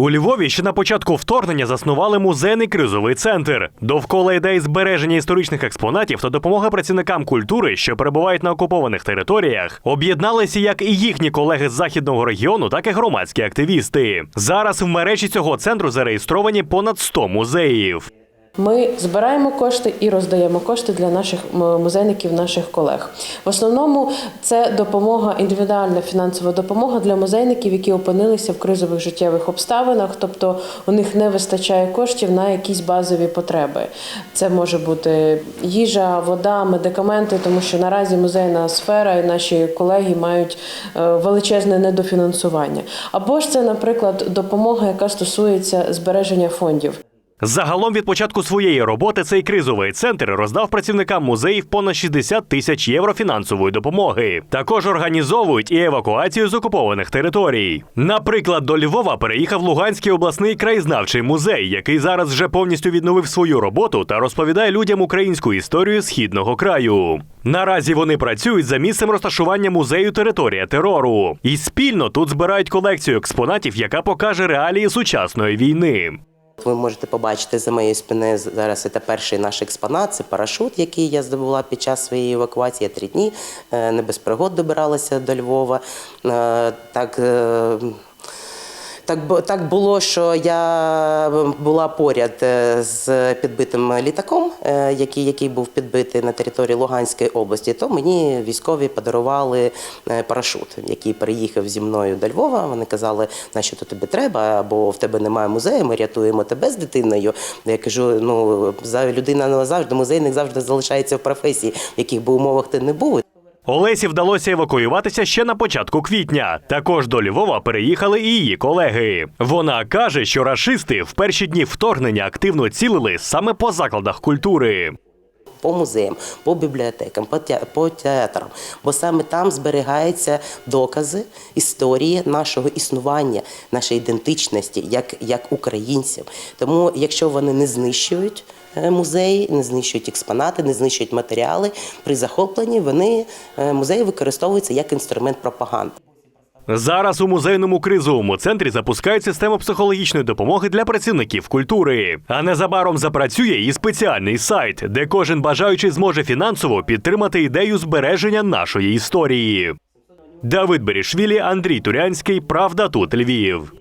У Львові ще на початку вторгнення заснували музейний кризовий центр. Довкола ідеї збереження історичних експонатів та допомоги працівникам культури, що перебувають на окупованих територіях, об'єдналися як і їхні колеги з західного регіону, так і громадські активісти. Зараз в мережі цього центру зареєстровані понад 100 музеїв. Ми збираємо кошти і роздаємо кошти для наших музейників, наших колег. В основному це допомога, індивідуальна фінансова допомога для музейників, які опинилися в кризових життєвих обставинах, тобто у них не вистачає коштів на якісь базові потреби. Це може бути їжа, вода, медикаменти, тому що наразі музейна сфера і наші колеги мають е, величезне недофінансування. Або ж це, наприклад, допомога, яка стосується збереження фондів. Загалом від початку своєї роботи цей кризовий центр роздав працівникам музеїв понад 60 тисяч євро фінансової допомоги. Також організовують і евакуацію з окупованих територій. Наприклад, до Львова переїхав Луганський обласний краєзнавчий музей, який зараз вже повністю відновив свою роботу та розповідає людям українську історію східного краю. Наразі вони працюють за місцем розташування музею територія терору. І спільно тут збирають колекцію експонатів, яка покаже реалії сучасної війни. Ви можете побачити за моєю спиною зараз це перший наш експонат, це парашут, який я здобула під час своєї евакуації. Я три дні е, не без пригод добиралася до Львова. Е, Так, е, так, так було, що я була поряд е, з підбитим літаком, е, який, який був підбитий на території Луганської області. То мені військові подарували е, парашут, який переїхав зі мною до Львова. Вони казали, на що то тобі треба, або в тебе немає музею, ми рятуємо тебе з дитиною. Я кажу: ну людина не завжди, музейник завжди залишається в професії, в яких би умовах ти не був. Олесі вдалося евакуюватися ще на початку квітня. Також до Львова переїхали і її колеги. Вона каже, що рашисти в перші дні вторгнення активно цілили саме по закладах культури. По музеям, по бібліотекам, по, театрам, бо саме там зберігаються докази історії нашого існування, нашої ідентичності як, як українців. Тому, якщо вони не знищують е, музеї, не знищують експонати, не знищують матеріали, при захопленні вони е, музеї використовуються як інструмент пропаганди. Зараз у музейному кризовому центрі запускають систему психологічної допомоги для працівників культури. А незабаром запрацює і спеціальний сайт, де кожен бажаючий зможе фінансово підтримати ідею збереження нашої історії. Давид Берішвілі, Андрій Турянський. Правда тут Львів.